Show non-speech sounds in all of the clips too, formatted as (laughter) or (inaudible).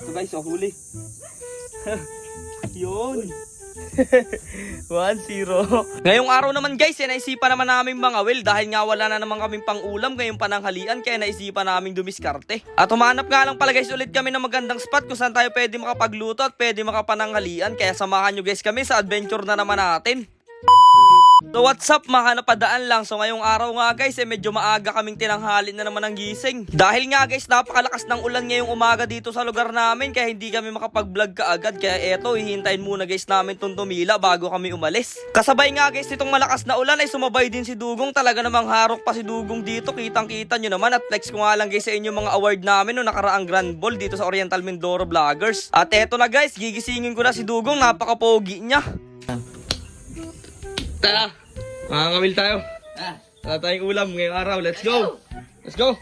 Ito guys, oh, huli. (laughs) Yun. (laughs) 1-0. Ngayong araw naman guys, eh, naisipan naman namin mga will dahil nga wala na naman kaming pang ulam ngayong pananghalian kaya naisipan namin dumiskarte. At humanap nga lang pala guys ulit kami ng magandang spot kung saan tayo pwede makapagluto at pwede makapananghalian kaya samahan nyo guys kami sa adventure na naman natin. So what's up mga napadaan lang? So ngayong araw nga guys eh medyo maaga kaming tinanghali na naman ng gising. Dahil nga guys napakalakas ng ulan ngayong umaga dito sa lugar namin Kaya hindi kami makapag-vlog kaagad. Kaya eto hihintayin muna guys namin itong tumila bago kami umalis. Kasabay nga guys itong malakas na ulan ay sumabay din si Dugong. Talaga namang harok pa si Dugong dito Kitang kita nyo naman. At flex ko nga lang guys sa inyo mga award namin no nakaraang Grand Ball dito sa Oriental Mindoro Vloggers. At eto na guys gigisingin ko na si Dugong. Napakapogi niya Tara, mga kamil tayo. Wala tayong ulam ngayong araw. Let's go! Let's go!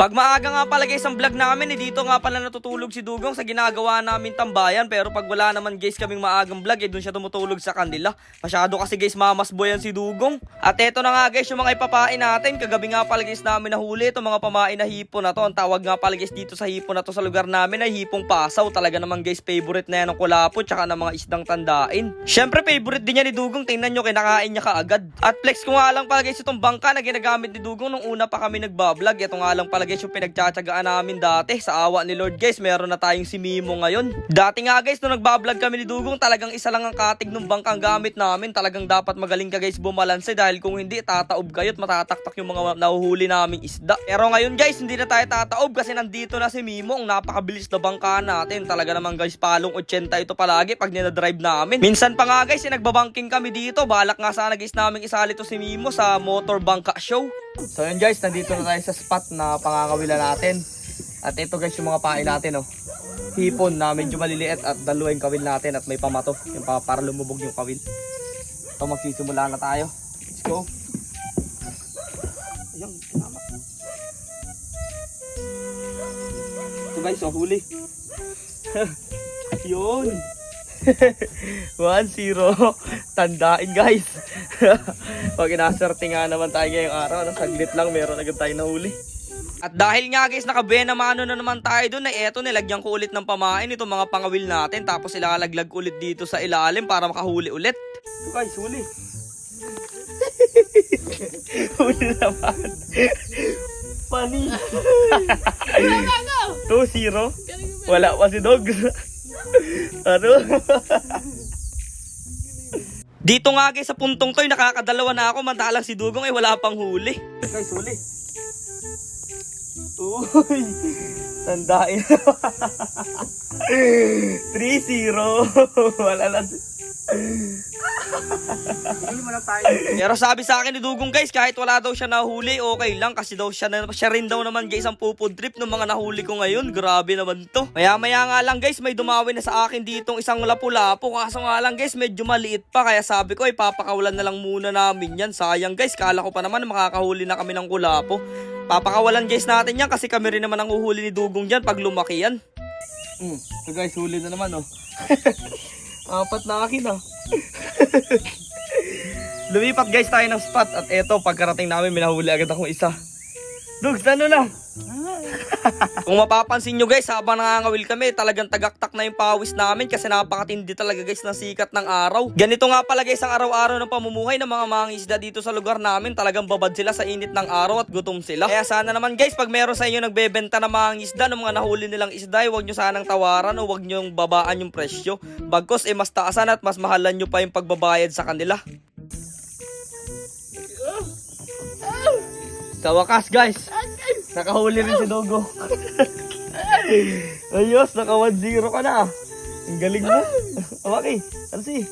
Pag maaga nga pala guys ang vlog namin, eh, dito nga pala natutulog si Dugong sa ginagawa namin tambayan. Pero pag wala naman guys kaming maagang vlog, eh doon siya tumutulog sa kanila. Masyado kasi guys mamas boyan si Dugong. At eto na nga guys yung mga ipapain natin. Kagabi nga pala guys namin nahuli itong mga pamain na hipon na to. Ang tawag nga pala guys dito sa hipon na to sa lugar namin ay hipong pasaw. Talaga naman guys favorite na yan ng kulapo tsaka ng mga isdang tandain. Syempre favorite din yan ni Dugong. Tingnan nyo kinakain niya kaagad. At flex ko nga lang pala guys itong bangka na ginagamit ni Dugong nung una pa kami nagbablog. Ito nga lang pala guys yung pinagtsatsagaan namin dati. Sa awa ni Lord guys, meron na tayong si Mimo ngayon. Dati nga guys, nung nagbablog kami ni Dugong, talagang isa lang ang katig ng bangkang gamit namin. Talagang dapat magaling ka guys bumalanse dahil kung hindi, tataob kayo at matataktak yung mga nahuhuli naming isda. Pero ngayon guys, hindi na tayo tataob kasi nandito na si Mimo, ang napakabilis na bangka natin. Talaga naman guys, palong 80 ito palagi pag dinadrive namin. Minsan pa nga guys, eh, nagbabanking kami dito. Balak nga sana guys namin isali to si Mimo sa motor bangka show. So yun guys, nandito na tayo sa spot na pangangawila natin. At ito guys yung mga pain natin oh. Hipon na medyo maliliit at dalawa yung kawil natin at may pamato. Yung pa para lumubog yung kawil. Ito magsisimula na tayo. Let's go. Ayun, tama. Ito guys, oh huli. (laughs) Yun. (laughs) 1-0. Tandain guys. (laughs) Pag inaserte nga naman tayo ngayong araw, no, saglit lang meron agad tayo nahuli. At dahil nga guys, nakabena mano na naman tayo doon na eto, nilagyan ko ulit ng pamain itong mga pangawil natin. Tapos ilalaglag ulit dito sa ilalim para makahuli ulit. Ito guys, huli. (laughs) huli naman. Funny. 2-0. Wala pa si Dog. (laughs) ano? (laughs) Dito nga guys sa puntong to, nakakadalawa na ako, mantalang si Dugong ay wala pang huli. Guys, huli. Uy, tandain. 3-0. (laughs) (laughs) Wala lang. Pero sabi sa akin ni Dugong guys, kahit wala daw siya nahuli, okay lang kasi daw siya, na, siya rin daw naman guys ang pupod trip ng mga nahuli ko ngayon. Grabe naman to. Maya maya nga lang guys, may dumawi na sa akin ditong isang lapu-lapu. Kaso nga lang guys, medyo maliit pa. Kaya sabi ko, ipapakawalan na lang muna namin yan. Sayang guys, kala ko pa naman na makakahuli na kami ng kulapo. Papakawalan guys natin yan kasi kami rin naman ang uhuli ni Dugong dyan pag lumaki yan. Hmm, so guys, huli na naman oh. (laughs) Apat na akin ah. (laughs) Lumipat guys tayo ng spot at eto pagkarating namin minahuli agad akong isa. Dugs, ano na? (laughs) Kung mapapansin nyo guys, habang nangangawil kami, talagang tagaktak na yung pawis namin kasi napakatindi talaga guys ng sikat ng araw. Ganito nga pala guys ang araw-araw ng pamumuhay ng mga mangingisda dito sa lugar namin. Talagang babad sila sa init ng araw at gutom sila. Kaya sana naman guys, pag meron sa inyo nagbebenta ng mangingisda ng mga nahuli nilang isda, eh, huwag nyo sanang tawaran o huwag nyo babaan yung presyo. Bagkos eh mas taasan at mas mahalan nyo pa yung pagbabayad sa kanila. Sa wakas guys, nakahuli rin si Dogo. Ayos, naka 1-0 ka na. Ang galing mo. Okay, ano si?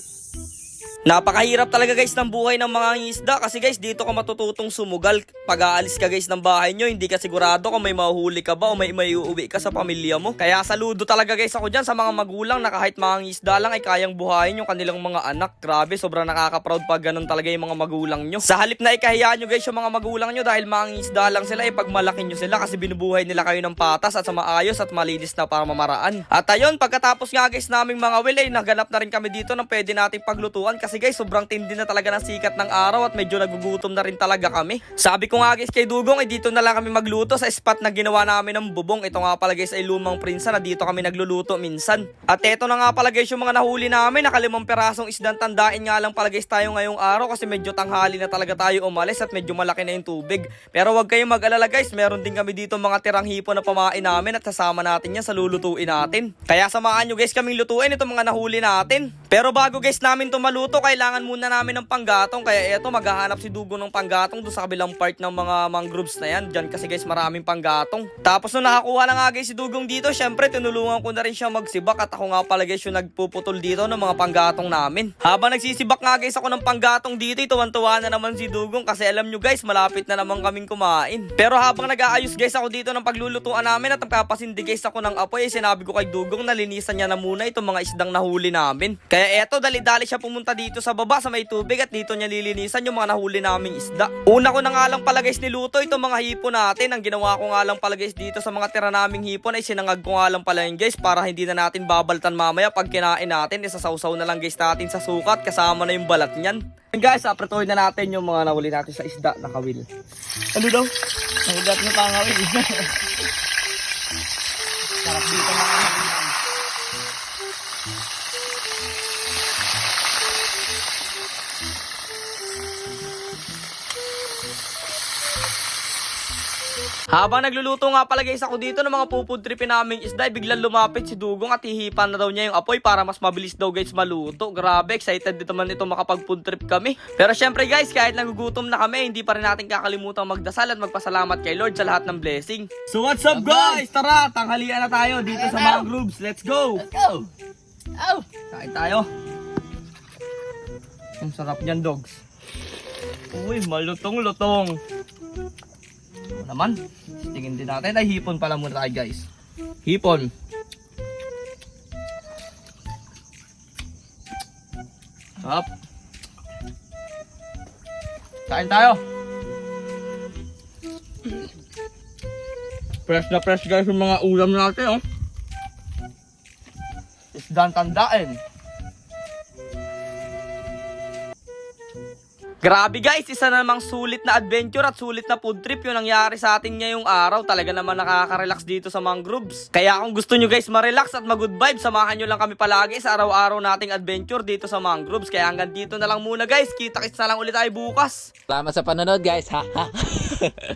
Napakahirap talaga guys ng buhay ng mga isda. Kasi guys dito ka matututong sumugal. Pag aalis ka guys ng bahay nyo hindi ka sigurado kung may mahuhuli ka ba o may may uuwi ka sa pamilya mo. Kaya saludo talaga guys ako dyan sa mga magulang na kahit mga isda lang ay kayang buhayin yung kanilang mga anak. Grabe sobrang nakaka-proud pag ganun talaga yung mga magulang nyo. Sa halip na ikahiya nyo guys yung mga magulang nyo dahil mga isda lang sila ay pag malaki nyo sila kasi binubuhay nila kayo ng patas at sa maayos at malinis na para mamaraan at ayun pagkatapos nga guys naming mga will ay naganap na rin kami dito ng pwede nating paglutuan kasi kasi guys, sobrang tindi na talaga ng sikat ng araw at medyo nagugutom na rin talaga kami. Sabi ko nga guys kay Dugong, eh dito na lang kami magluto sa spot na ginawa namin ng bubong. Ito nga pala guys ay lumang prinsa na dito kami nagluluto minsan. At eto na nga pala guys yung mga nahuli namin, nakalimang perasong isdang tandain nga lang pala guys tayo ngayong araw kasi medyo tanghali na talaga tayo umalis at medyo malaki na yung tubig. Pero wag kayong mag-alala guys, meron din kami dito mga tirang hipon na pamain namin at sasama natin yan sa lulutuin natin. Kaya samahan nyo guys kaming lutuin itong mga nahuli natin. Pero bago guys namin to maluto, kailangan muna namin ng panggatong. Kaya eto, maghahanap si Dugo ng panggatong doon sa kabilang part ng mga mangroves na yan. Diyan kasi guys maraming panggatong. Tapos nung nakakuha na nga guys si Dugong dito, syempre tinulungan ko na rin siya magsibak at ako nga pala guys yung nagpuputol dito ng mga panggatong namin. Habang nagsisibak nga guys ako ng panggatong dito, tuwan-tuwa na naman si Dugong kasi alam nyo guys, malapit na naman kaming kumain. Pero habang nag-aayos guys ako dito ng paglulutuan namin at nagpapasindi guys ako ng apoy, eh, sinabi ko kay Dugong na linisan niya na muna itong mga isdang nahuli namin. Kaya eto, dali-dali siya pumunta dito sa baba sa may tubig at dito niya lilinisan yung mga nahuli naming isda. Una ko na nga lang pala guys niluto itong mga hipon natin. Ang ginawa ko nga lang pala guys dito sa mga tira naming hipon ay sinangag ko nga lang pala yun guys para hindi na natin babaltan mamaya pag kinain natin. Isasawsaw na lang guys natin sa sukat kasama na yung balat niyan. And guys, apretoy na natin yung mga nahuli natin sa isda na kawil. Ano daw? Nahugat na pangawil. (laughs) Sarap dito mga Habang nagluluto nga pala guys ako dito ng mga pupud tripin naming isda, ay biglang lumapit si Dugong at hihipan na daw niya yung apoy para mas mabilis daw guys maluto. Grabe, excited dito man ito makapag food trip kami. Pero syempre guys, kahit nagugutom na kami, hindi pa rin natin kakalimutan magdasal at magpasalamat kay Lord sa lahat ng blessing. So what's up guys? Tara, tanghalian na tayo dito sa mangroves. Let's go! Go! Oh! Kain tayo. Ang sarap niyan, dogs. Uy, malutong-lutong. Naman? Tingin din natin. Ay, hipon pala muna tayo, guys. Hipon. Sarap. Kain tayo. Fresh na fresh guys yung mga ulam natin, oh. Isdang tandain. Grabe guys, isa na namang sulit na adventure at sulit na food trip yung nangyari sa atin ngayong araw. Talaga naman nakaka-relax dito sa mangroves. Kaya kung gusto nyo guys ma-relax at mag-good vibe, samahan nyo lang kami palagi sa araw-araw nating adventure dito sa mangroves. Kaya hanggang dito na lang muna guys. Kita-kits na lang ulit tayo bukas. Salamat sa panonood guys. Ha. (laughs)